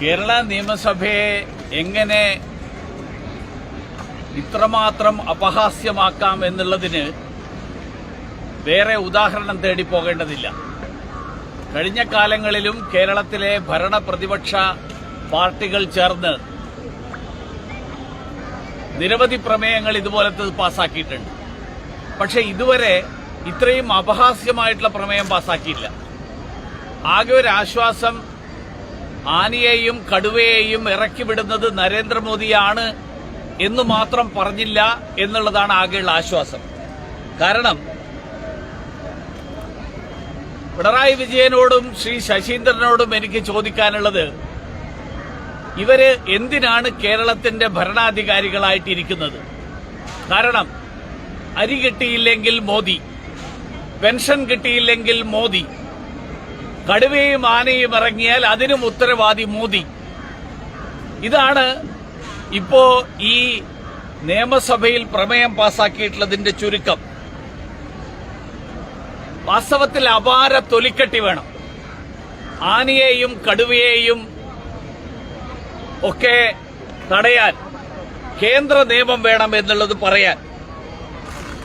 കേരള നിയമസഭയെ എങ്ങനെ ഇത്രമാത്രം അപഹാസ്യമാക്കാം എന്നുള്ളതിന് വേറെ ഉദാഹരണം തേടി പോകേണ്ടതില്ല. കഴിഞ്ഞ കാലങ്ങളിലും കേരളത്തിലെ ഭരണ പ്രതിപക്ഷ പാർട്ടികൾ ചേർന്ന് നിരവധി പ്രമേയങ്ങൾ ഇതുപോലത്തെ പാസാക്കിയിട്ടുണ്ട്. പക്ഷെ ഇതുവരെ ഇത്രയും അപഹാസ്യമായിട്ടുള്ള പ്രമേയം പാസാക്കിയില്ല. ആകെ ഒരു ആശ്വാസം ആനയെയും കടുവയെയും ഇറക്കി വിടുന്നത് നരേന്ദ്രമോദിയാണ് എന്ന് മാത്രം പറഞ്ഞില്ല എന്നുള്ളതാണ് ആകെയുള്ള ആശ്വാസം. കാരണം പിണറായി വിജയനോടും ശ്രീ ശശീന്ദ്രനോടും എനിക്ക് ചോദിക്കാനുള്ളത് ഇവർ എന്തിനാണ് കേരളത്തിന്റെ ഭരണാധികാരികളായിട്ടിരിക്കുന്നത്? കാരണം അരി കിട്ടിയില്ലെങ്കിൽ മോദി പെൻഷൻ കിട്ടിയില്ലെങ്കിൽ മോദി കടുവയും ആനയും ഇറങ്ങിയാൽ അതിനും ഉത്തരവാദി മോദി. ഇതാണ് ഇപ്പോ ഈ നിയമസഭയിൽ പ്രമേയം പാസാക്കിയിട്ടുള്ളതിന്റെ ചുരുക്കം. വാസ്തവത്തിൽ അപാര തൊലിക്കെട്ടി വേണം. ആനയെയും കടുവയെയും ഒക്കെ തടയാൻ കേന്ദ്ര നിയമം വേണം എന്നുള്ളത് പറയാൻ.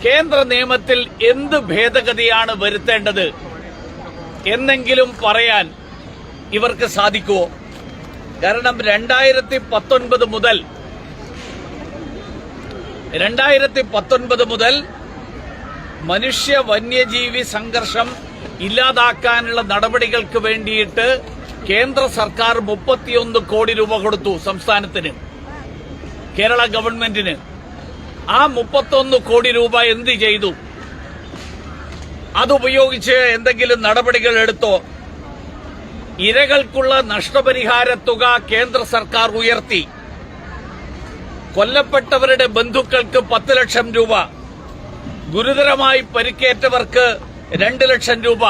കേന്ദ്ര നിയമത്തിൽ എന്ത് ഭേദഗതിയാണ് വരുത്തേണ്ടത്? എന്നെങ്കിലും പറയാൻ ഇവർക്ക് സാധിക്കുമോ കാരണം രണ്ടായിരത്തി പത്തൊൻപത് മുതൽ രണ്ടായിരത്തി പത്തൊൻപത് മുതൽ മനുഷ്യ വന്യജീവി സംഘർഷം ഇല്ലാതാക്കാനുള്ള നടപടികൾക്ക് വേണ്ടിയിട്ട് കേന്ദ്ര സർക്കാർ മുപ്പത്തിയൊന്ന് കോടി രൂപ കൊടുത്തു സംസ്ഥാനത്തിന് കേരള ഗവൺമെന്റിന്. ആ മുപ്പത്തൊന്ന് കോടി രൂപ എന്ത് ചെയ്തു? അതുപയോഗിച്ച് എന്തെങ്കിലും നടപടികൾ എടുത്തോ? ഇരകൾക്കുള്ള നഷ്ടപരിഹാര തുക കേന്ദ്ര സർക്കാർ ഉയർത്തി. കൊല്ലപ്പെട്ടവരുടെ ബന്ധുക്കൾക്ക് പത്ത് ലക്ഷം രൂപ. ഗുരുതരമായി പരിക്കേറ്റവർക്ക് രണ്ട് ലക്ഷം രൂപ.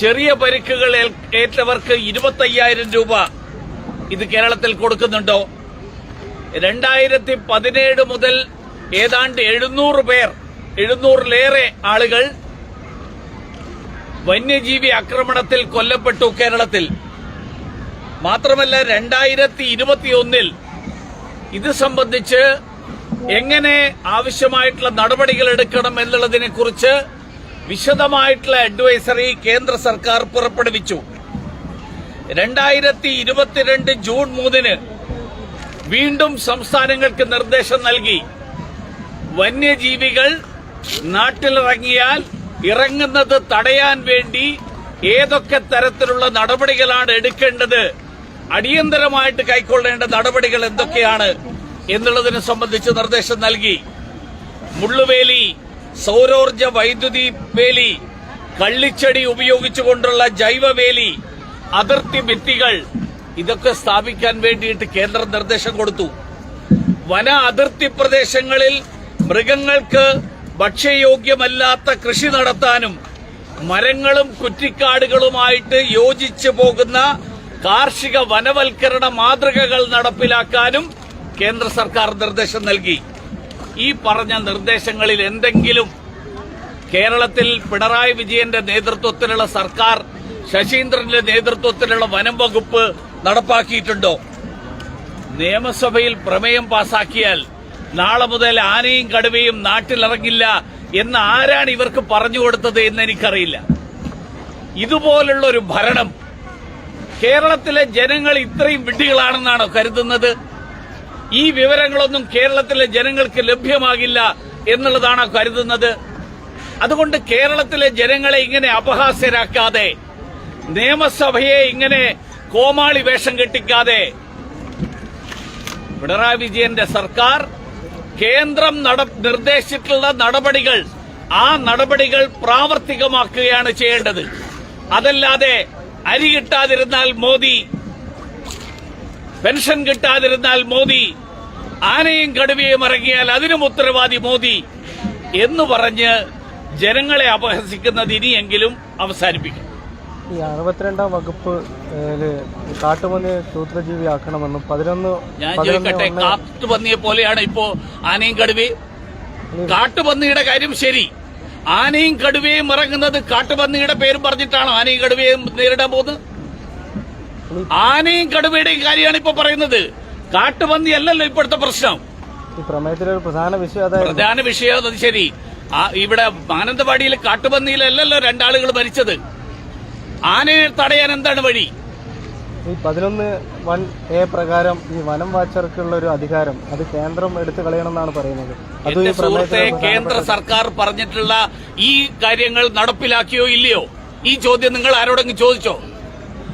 ചെറിയ പരിക്കുകൾ ഏറ്റവർക്ക് ഇരുപത്തയ്യായിരം രൂപ. ഇത് കേരളത്തിൽ കൊടുക്കുന്നുണ്ടോ? രണ്ടായിരത്തി പതിനേഴ് മുതൽ ഏതാണ്ട് എഴുന്നൂറ് പേർ എഴുന്നൂറിലേറെ ആളുകൾ വന്യജീവി ആക്രമണത്തിൽ കൊല്ലപ്പെട്ടു കേരളത്തിൽ. മാത്രമല്ല രണ്ടായിരത്തി ഇരുപത്തിയൊന്നിൽ ഇത് സംബന്ധിച്ച് എങ്ങനെ ആവശ്യമായിട്ടുള്ള നടപടികൾ എടുക്കണം എന്നുള്ളതിനെ കുറിച്ച് വിശദമായിട്ടുള്ള അഡ്വൈസറി കേന്ദ്ര സർക്കാർ പുറപ്പെടുവിച്ചു. രണ്ടായിരത്തി ഇരുപത്തിരണ്ട് ജൂൺ മൂന്നിന് വീണ്ടും സംസ്ഥാനങ്ങൾക്ക് നിർദ്ദേശം നൽകി. വന്യജീവികൾ നാട്ടിലിറങ്ങിയാൽ ഇറങ്ങുന്നത് തടയാൻ വേണ്ടി ഏതൊക്കെ തരത്തിലുള്ള നടപടികളാണ് എടുക്കേണ്ടത്? അടിയന്തരമായിട്ട് കൈക്കൊള്ളേണ്ട നടപടികൾ എന്തൊക്കെയാണ് എന്നുള്ളതിനെ സംബന്ധിച്ച് നിർദ്ദേശം നൽകി. മുള്ളുവേലി സൌരോർജ വൈദ്യുതി വേലി കള്ളിച്ചെടി ഉപയോഗിച്ചുകൊണ്ടുള്ള ജൈവവേലി അതിർത്തി ഭിത്തികൾ ഇതൊക്കെ സ്ഥാപിക്കാൻ വേണ്ടിയിട്ട് കേന്ദ്രം നിർദ്ദേശം കൊടുത്തു. വന അതിർത്തി പ്രദേശങ്ങളിൽ മൃഗങ്ങൾക്ക് ഭക്ഷ്യയോഗ്യമല്ലാത്ത കൃഷി നടത്താനും മരങ്ങളും കുറ്റിക്കാടുകളുമായിട്ട് യോജിച്ചു പോകുന്ന കാർഷിക വനവൽക്കരണ മാതൃകകൾ നടപ്പിലാക്കാനും കേന്ദ്ര സർക്കാർ നിർദ്ദേശം നൽകി. ഈ പറഞ്ഞ നിർദ്ദേശങ്ങളിൽ എന്തെങ്കിലും കേരളത്തിൽ പിണറായി വിജയന്റെ നേതൃത്വത്തിലുള്ള സർക്കാർ ശശീന്ദ്രന്റെ നേതൃത്വത്തിലുള്ള വനം വകുപ്പ് നടപ്പാക്കിയിട്ടുണ്ടോ? നിയമസഭയിൽ പ്രമേയം പാസാക്കിയാൽ നാളെ മുതൽ ആനയും കടുവയും നാട്ടിലിറങ്ങില്ല എന്ന് ആരാണ് ഇവർക്ക് പറഞ്ഞു കൊടുത്തത് എന്ന് എനിക്കറിയില്ല. ഇതുപോലുള്ള ഒരു ഭരണം കേരളത്തിലെ ജനങ്ങൾ ഇത്രയും വിഡ്ഢികളാണെന്നാണോ കരുതുന്നത്? ഈ വിവരങ്ങളൊന്നും കേരളത്തിലെ ജനങ്ങൾക്ക് ലഭ്യമാകില്ല എന്നുള്ളതാണോ കരുതുന്നത്? അതുകൊണ്ട് കേരളത്തിലെ ജനങ്ങളെ ഇങ്ങനെ അപഹാസ്യരാക്കാതെ നിയമസഭയെ ഇങ്ങനെ കോമാളി വേഷം കെട്ടിക്കാതെ പിണറായി വിജയന്റെ സർക്കാർ കേന്ദ്രം നിർദ്ദേശിച്ചിട്ടുള്ള നടപടികൾ ആ നടപടികൾ പ്രാവർത്തികമാക്കുകയാണ് ചെയ്യേണ്ടത്. അതല്ലാതെ അരി കിട്ടാതിരുന്നാൽ മോദി പെൻഷൻ കിട്ടാതിരുന്നാൽ മോദി ആനയും കടുവയും ഇറങ്ങിയാൽ അതിനും ഉത്തരവാദി മോദി എന്ന് പറഞ്ഞ് ജനങ്ങളെ അപഹസിക്കുന്നത് ഇനിയെങ്കിലും അവസാനിപ്പിക്കും ഈ അറുപത്തിരണ്ടാം വകുപ്പ് കാട്ടുപന്നി കാട്ടുപന്നിയെ സൂത്രജീവിയാക്കണമെന്നും പതിനൊന്ന് ഞാൻ ചോദിക്കട്ടെ കാട്ടുപന്നിയെ പോലെയാണ് ഇപ്പോ ആനയും കടുവേ കാട്ടുപന്നിയുടെ കാര്യം ശരി. ആനയും കടുവയും ഇറങ്ങുന്നത് കാട്ടുപന്നിയുടെ പേരും പറഞ്ഞിട്ടാണോ ആനയും കടുവയും നേരിടാൻ പോകുന്നത്? ആനയും കടുവയുടെയും കാര്യമാണ് ഇപ്പൊ പറയുന്നത്. കാട്ടുപന്നി അല്ലല്ലോ ഇപ്പോഴത്തെ പ്രശ്നം. ഈ പ്രമേയത്തിലെ ഒരു പ്രധാന വിഷയം അതായത് പ്രധാന വിഷയം അത് ശരി. ഇവിടെ മാനന്തവാടിയിൽ കാട്ടുപന്നിയിലല്ലല്ലോ രണ്ടാളുകൾ മരിച്ചത്. ആനയെ തടയാൻ എന്താണ് വഴി? ഈ പതിനൊന്ന് വൺ എ പ്രകാരം ഈ വനം വാച്ചർക്കുള്ള ഒരു അധികാരം അത് കേന്ദ്രം എടുത്തു കളയണമെന്നാണ് പറയുന്നത്. അത് എന്റെ സുഹൃത്തെ കേന്ദ്ര സർക്കാർ പറഞ്ഞിട്ടുള്ള ഈ കാര്യങ്ങൾ നടപ്പിലാക്കിയോ ഇല്ലയോ? ഈ ചോദ്യം നിങ്ങൾ ആരോടെങ്കിലും ചോദിച്ചോ?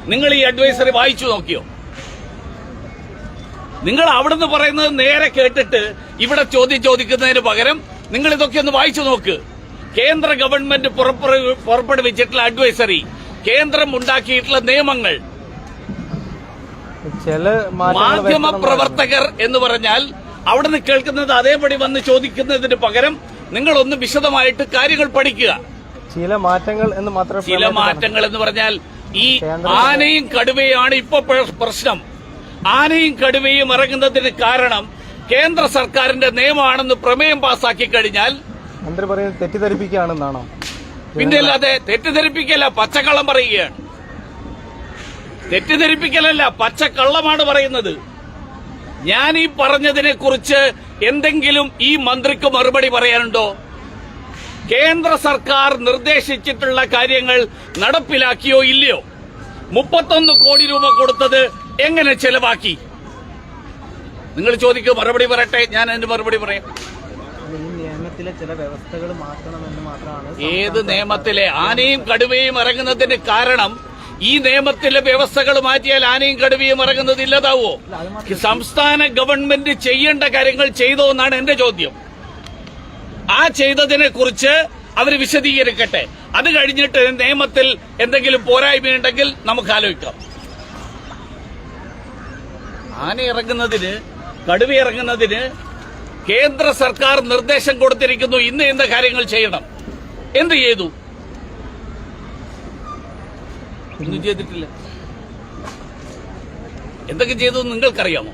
നിങ്ങൾ ഈ അഡ്വൈസറി വായിച്ചു നോക്കിയോ? നിങ്ങൾ അവിടുന്ന് പറയുന്നത് നേരെ കേട്ടിട്ട് ഇവിടെ ചോദ്യം ചോദിക്കുന്നതിന് പകരം നിങ്ങൾ ഇതൊക്കെ ഒന്ന് വായിച്ചു നോക്ക്. കേന്ദ്ര ഗവൺമെന്റ് പുറപ്പെടു- പുറപ്പെടുവിച്ചിട്ടുള്ള അഡ്വൈസറി കേന്ദ്രം ഉണ്ടാക്കിയിട്ടുള്ള നിയമങ്ങൾ. ചില മാധ്യമ പ്രവർത്തകർ എന്ന് പറഞ്ഞാൽ അവിടുന്ന് കേൾക്കുന്നത് അതേപടി വന്ന് ചോദിക്കുന്നതിന് പകരം നിങ്ങൾ ഒന്ന് വിശദമായിട്ട് കാര്യങ്ങൾ പഠിക്കുക. ചില മാറ്റങ്ങൾ എന്ന് മാത്രം ചില മാറ്റങ്ങൾ എന്ന് പറഞ്ഞാൽ ഈ ആനയും കടുവയാണ് ഇപ്പൊ പ്രശ്നം. ആനയും കടുവയും ഇറങ്ങുന്നതിന് കാരണം കേന്ദ്ര സർക്കാരിന്റെ നിയമമാണെന്ന് പ്രമേയം പാസാക്കി കഴിഞ്ഞാൽ മന്ത്രി പറയുന്നത് തെറ്റിദ്ധരിപ്പിക്കുകയാണെന്നാണോ? പിന്നെ അല്ലാതെ തെറ്റിദ്ധരിപ്പിക്കല്ല പച്ചക്കള്ളം പറയുകയാണ്. തെറ്റിദ്ധരിപ്പിക്കലല്ല പച്ചക്കള്ളമാണ് പറയുന്നത്. ഞാൻ ഈ പറഞ്ഞതിനെ കുറിച്ച് എന്തെങ്കിലും ഈ മന്ത്രിക്ക് മറുപടി പറയാനുണ്ടോ? കേന്ദ്ര സർക്കാർ നിർദ്ദേശിച്ചിട്ടുള്ള കാര്യങ്ങൾ നടപ്പിലാക്കിയോ ഇല്ലയോ? മുപ്പത്തൊന്ന് കോടി രൂപ കൊടുത്തത് എങ്ങനെ ചെലവാക്കി? നിങ്ങൾ ചോദിക്കൂ മറുപടി പറയട്ടെ ഞാൻ അതിന് മറുപടി പറയാം. നിയമത്തിലെ ചില വ്യവസ്ഥകൾ മാറ്റണമെന്ന് മാത്രമാണ് ഏത് നിയമത്തിലെ ആനയും കടുവയും ഇറങ്ങുന്നതിന് കാരണം ഈ നിയമത്തിലെ വ്യവസ്ഥകൾ മാറ്റിയാൽ ആനയും കടുവയും ഇറങ്ങുന്നത് ഇല്ലതാവോ? സംസ്ഥാന ഗവൺമെന്റ് ചെയ്യേണ്ട കാര്യങ്ങൾ ചെയ്തോ എന്നാണ് എന്റെ ചോദ്യം. ആ ചെയ്തതിനെ കുറിച്ച് അവർ വിശദീകരിക്കട്ടെ. അത് കഴിഞ്ഞിട്ട് നിയമത്തിൽ എന്തെങ്കിലും പോരായ്മയുണ്ടെങ്കിൽ നമുക്ക് ആലോചിക്കാം. ആന ഇറങ്ങുന്നതിന് കടുവ ഇറങ്ങുന്നതിന് കേന്ദ്ര സർക്കാർ നിർദ്ദേശം കൊടുത്തിരിക്കുന്നു ഇന്ന് ഇന്ന കാര്യങ്ങൾ ചെയ്യണം. എന്ത് ചെയ്തു? ഒന്നും ചെയ്തിട്ടില്ല. എന്തൊക്കെ ചെയ്തു നിങ്ങൾക്കറിയാമോ?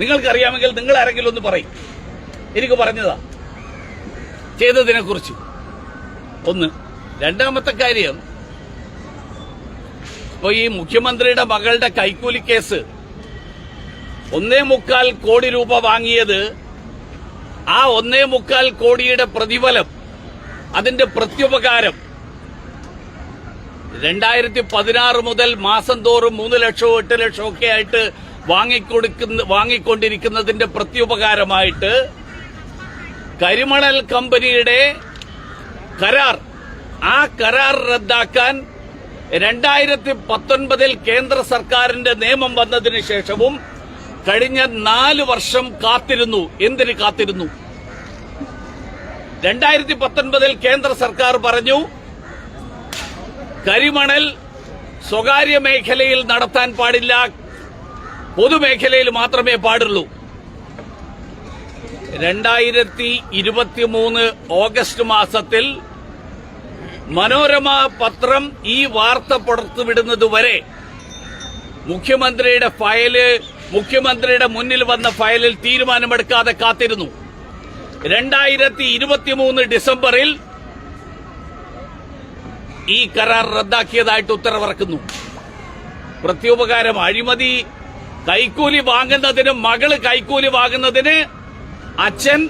നിങ്ങൾക്കറിയാമെങ്കിൽ നിങ്ങൾ ആരെങ്കിലും ഒന്ന് പറയും. എനിക്ക് പറഞ്ഞതാ. ചെയ്തതിനെ കുറിച്ച് ഒന്ന് രണ്ടാമത്തെ കാര്യം ഇപ്പൊ ഈ മുഖ്യമന്ത്രിയുടെ മകളുടെ കൈക്കൂലി കേസ് ഒന്നേ മുക്കാൽ കോടി രൂപ വാങ്ങിയത് ആ ഒന്നേ മുക്കാൽ കോടിയുടെ പ്രതിഫലം അതിന്റെ പ്രത്യുപകാരം രണ്ടായിരത്തി പതിനാറ് മുതൽ മാസം തോറും മൂന്ന് ലക്ഷവും എട്ട് ലക്ഷവും ഒക്കെ ആയിട്ട് വാങ്ങിക്കൊടുക്കുന്ന വാങ്ങിക്കൊണ്ടിരിക്കുന്നതിന്റെ പ്രത്യുപകാരമായിട്ട് കരിമണൽ കമ്പനിയുടെ കരാർ ആ കരാർ റദ്ദാക്കാൻ രണ്ടായിരത്തി പത്തൊൻപതിൽ കേന്ദ്ര സർക്കാരിന്റെ നിയമം വന്നതിന് ശേഷവും കഴിഞ്ഞ നാല് വർഷം കാത്തിരുന്നു. എന്തിന് കാത്തിരുന്നു? രണ്ടായിരത്തി പത്തൊൻപതിൽ കേന്ദ്ര സർക്കാർ പറഞ്ഞു കരിമണൽ സ്വകാര്യ മേഖലയിൽ നടത്താൻ പാടില്ല. പൊതുമേഖലയിൽ മാത്രമേ പാടുള്ളൂ. രണ്ടായിരത്തി ഇരുപത്തിമൂന്ന് ഓഗസ്റ്റ് മാസത്തിൽ മനോരമ പത്രം ഈ വാർത്ത പുറത്തുവിടുന്നതുവരെ മുഖ്യമന്ത്രിയുടെ ഫയൽ മുഖ്യമന്ത്രിയുടെ മുന്നിൽ വന്ന ഫയലിൽ തീരുമാനമെടുക്കാതെ കാത്തിരുന്നു. രണ്ടായിരത്തി ഇരുപത്തിമൂന്ന് ഡിസംബറിൽ ഈ കരാർ റദ്ദാക്കിയതായിട്ട് ഉത്തരവിറക്കുന്നു. പ്രത്യുപകാരം അഴിമതി കൈക്കൂലി വാങ്ങുന്നതിന് മകൾ കൈക്കൂലി വാങ്ങുന്നതിന് അച്ഛൻ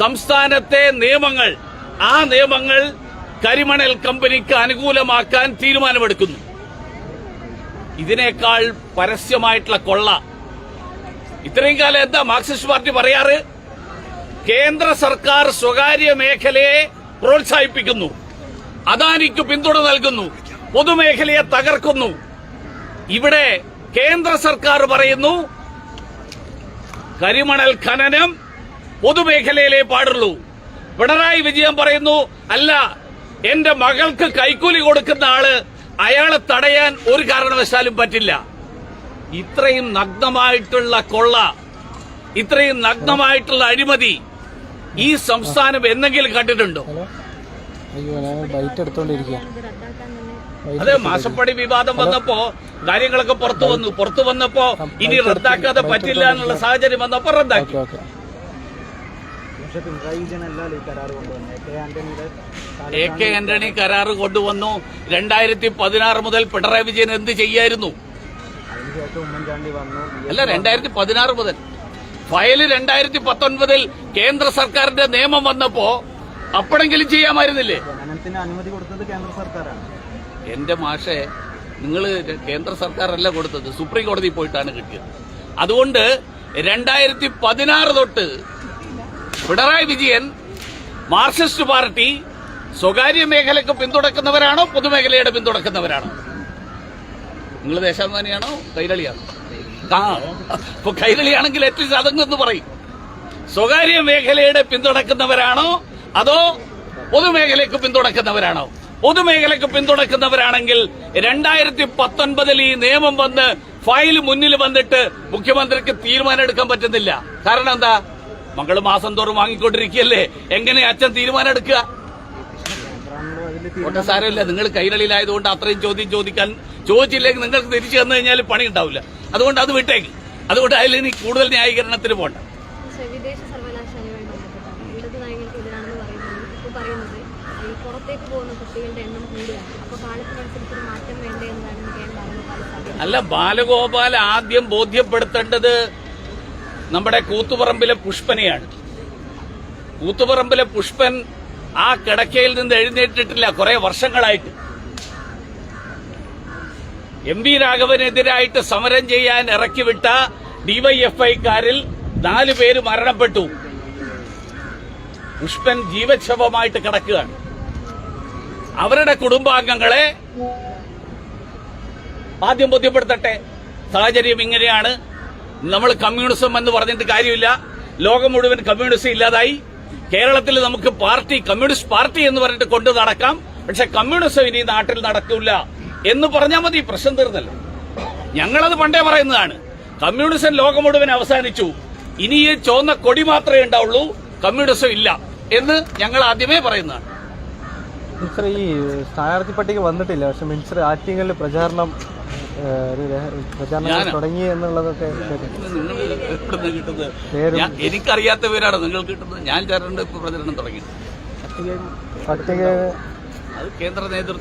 സംസ്ഥാനത്തെ നിയമങ്ങൾ ആ നിയമങ്ങൾ കരിമണൽ കമ്പനിക്ക് അനുകൂലമാക്കാൻ തീരുമാനമെടുക്കുന്നു. ഇതിനേക്കാൾ പരസ്യമായിട്ടുള്ള കൊള്ള. ഇത്രയും കാലം എന്താ മാർക്സിസ്റ്റ് പാർട്ടി പറയാറ്? കേന്ദ്ര സർക്കാർ സ്വകാര്യ മേഖലയെ പ്രോത്സാഹിപ്പിക്കുന്നു അദാനിക്ക് പിന്തുണ നൽകുന്നു പൊതുമേഖലയെ തകർക്കുന്നു. ഇവിടെ കേന്ദ്ര സർക്കാർ പറയുന്നു കരിമണൽ ഖനനം പൊതുമേഖലയിലെ പാടുള്ളൂ. പിണറായി വിജയൻ പറയുന്നു അല്ല എന്റെ മകൾക്ക് കൈക്കൂലി കൊടുക്കുന്ന ആൾ അയാളെ തടയാൻ ഒരു കാരണവശാലും പറ്റില്ല. ഇത്രയും നഗ്നമായിട്ടുള്ള കൊള്ള ഇത്രയും നഗ്നമായിട്ടുള്ള അഴിമതി ഈ സംസ്ഥാനം എന്തെങ്കിലും കണ്ടിട്ടുണ്ടോ? അതെ മാസപ്പടി വിവാദം വന്നപ്പോ കാര്യങ്ങളൊക്കെ പുറത്തു വന്നു. പുറത്തു വന്നപ്പോ ഇനി റദ്ദാക്കാതെ പറ്റില്ല എന്നുള്ള സാഹചര്യം വന്നപ്പോ റദ്ദാക്കി. പക്ഷെ പിണറായി വിജയനല്ലല്ലോ ഈ കരാർ കൊണ്ടുവന്നത്. കെ ആന്റണിയുടെ എ കെ ആന്റണി കരാറ്. കൊണ്ടുവന്നു. രണ്ടായിരത്തി പതിനാറ് മുതൽ പിണറായി വിജയൻ എന്ത് ചെയ്യായിരുന്നു? അതിനുശേഷം ഉമ്മൻചാണ്ടി വന്നു. അല്ല രണ്ടായിരത്തി പതിനാറ് മുതൽ. ഫയൽ രണ്ടായിരത്തി പത്തൊൻപതിൽ കേന്ദ്ര സർക്കാരിന്റെ നിയമം വന്നപ്പോ അപ്പോഴെങ്കിലും ചെയ്യാമായിരുന്നില്ലേ? അനുമതി കൊടുത്തത് കേന്ദ്ര സർക്കാരാണ്. എന്റെ മാഷെ നിങ്ങൾ കേന്ദ്ര സർക്കാരല്ല കൊടുത്തത്. സുപ്രീം കോടതി പോയിട്ടാണ് കിട്ടിയത്. അതുകൊണ്ട് രണ്ടായിരത്തി പതിനാറ് തൊട്ട് പിണറായി വിജയൻ മാർക്സിസ്റ്റ് പാർട്ടി സ്വകാര്യ മേഖലയ്ക്ക് പിന്തുണക്കുന്നവരാണോ പൊതുമേഖലയുടെ പിന്തുണക്കുന്നവരാണോ? നിങ്ങൾ ദേശാഭിമാനിയാണോ കൈരളിയാണോ? ആ അപ്പൊ കൈരളിയാണെങ്കിൽ അറ്റ്ലീസ്റ്റ് അതങ്ങെന്ന് പറയും. സ്വകാര്യ മേഖലയുടെ പിന്തുണക്കുന്നവരാണോ അതോ പൊതുമേഖലയ്ക്ക് പിന്തുണക്കുന്നവരാണോ? പൊതുമേഖലയ്ക്ക് പിന്തുണക്കുന്നവരാണെങ്കിൽ രണ്ടായിരത്തി പത്തൊൻപതിൽ ഈ നിയമം വന്ന് ഫയൽ മുന്നിൽ വന്നിട്ട് മുഖ്യമന്ത്രിക്ക് തീരുമാനം എടുക്കാൻ പറ്റുന്നില്ല. കാരണം എന്താ? മകൾ മാസം തോറും വാങ്ങിക്കൊണ്ടിരിക്കുകയല്ലേ? എങ്ങനെ അച്ഛൻ തീരുമാനം എടുക്കുക ഒട്ടും സാരമില്ല. നിങ്ങൾ കൈരളിയിലായതുകൊണ്ട് അത്രയും ചോദ്യം ചോദിക്കാൻ ചോദിച്ചില്ലെങ്കിൽ നിങ്ങൾക്ക് തിരിച്ചു തന്നു കഴിഞ്ഞാൽ പണി ഉണ്ടാവില്ല. അതുകൊണ്ട് അത് വിട്ടേക്ക്. അതുകൊണ്ട് അതിൽ ഇനി കൂടുതൽ ന്യായീകരണത്തിന് എനിക്ക് അല്ല ബാലഗോപാൽ ആദ്യം ബോധ്യപ്പെടുത്തേണ്ടത് നമ്മുടെ കൂത്തുപറമ്പിലെ പുഷ്പനെയാണ്. കൂത്തുപറമ്പിലെ പുഷ്പൻ ആ കിടക്കയിൽ നിന്ന് എഴുന്നേറ്റിട്ടില്ല കുറെ വർഷങ്ങളായിട്ട്. എം വി രാഘവനെതിരായിട്ട് സമരം ചെയ്യാൻ ഇറക്കിവിട്ട ഡിവൈഎഫ്ഐക്കാരിൽ നാല് പേര് മരണപ്പെട്ടു. പുഷ്പൻ ജീവച്ഛവമായിട്ട് കിടക്കുകയാണ്. അവരുടെ കുടുംബാംഗങ്ങളെ ആദ്യം ബോധ്യപ്പെടുത്തട്ടെ. സാഹചര്യം ഇങ്ങനെയാണ്. നമ്മൾ കമ്മ്യൂണിസം എന്ന് പറഞ്ഞിട്ട് കാര്യമില്ല. ലോകം മുഴുവൻ കമ്മ്യൂണിസം ഇല്ലാതായി. കേരളത്തിൽ നമുക്ക് പാർട്ടി കമ്മ്യൂണിസ്റ്റ് പാർട്ടി എന്ന് പറഞ്ഞിട്ട് കൊണ്ടു നടക്കാം. പക്ഷെ കമ്മ്യൂണിസം ഇനി നാട്ടിൽ നടക്കില്ല എന്ന് പറഞ്ഞാൽ മതി പ്രശ്നം തീർന്നല്ലോ. ഞങ്ങളത് പണ്ടേ പറയുന്നതാണ്. കമ്മ്യൂണിസം ലോകം മുഴുവൻ അവസാനിച്ചു. ഇനി ഈ ചുവന്ന കൊടി മാത്രമേ ഉണ്ടാവുള്ളൂ കമ്മ്യൂണിസം ഇല്ല എന്ന് ഞങ്ങൾ ആദ്യമേ പറയുന്നതാണ്. ഈ സ്ഥാനാർത്ഥി പട്ടിക വന്നിട്ടില്ല. പക്ഷെ മിനിസ്റ്റർ ആറ്റിങ്ങലിൽ പ്രചാരണം ഒരു പ്രചാരണം തുടങ്ങി എന്നുള്ളതൊക്കെ കേട്ടു. കിട്ടുന്നത്? എനിക്കറിയാത്ത പേരാണ് നിങ്ങൾ കിട്ടുന്നത്. ഞാൻ ഇപ്പൊ പ്രചരണം തുടങ്ങി. പട്ടിക അത് കേന്ദ്ര നേതൃത്വം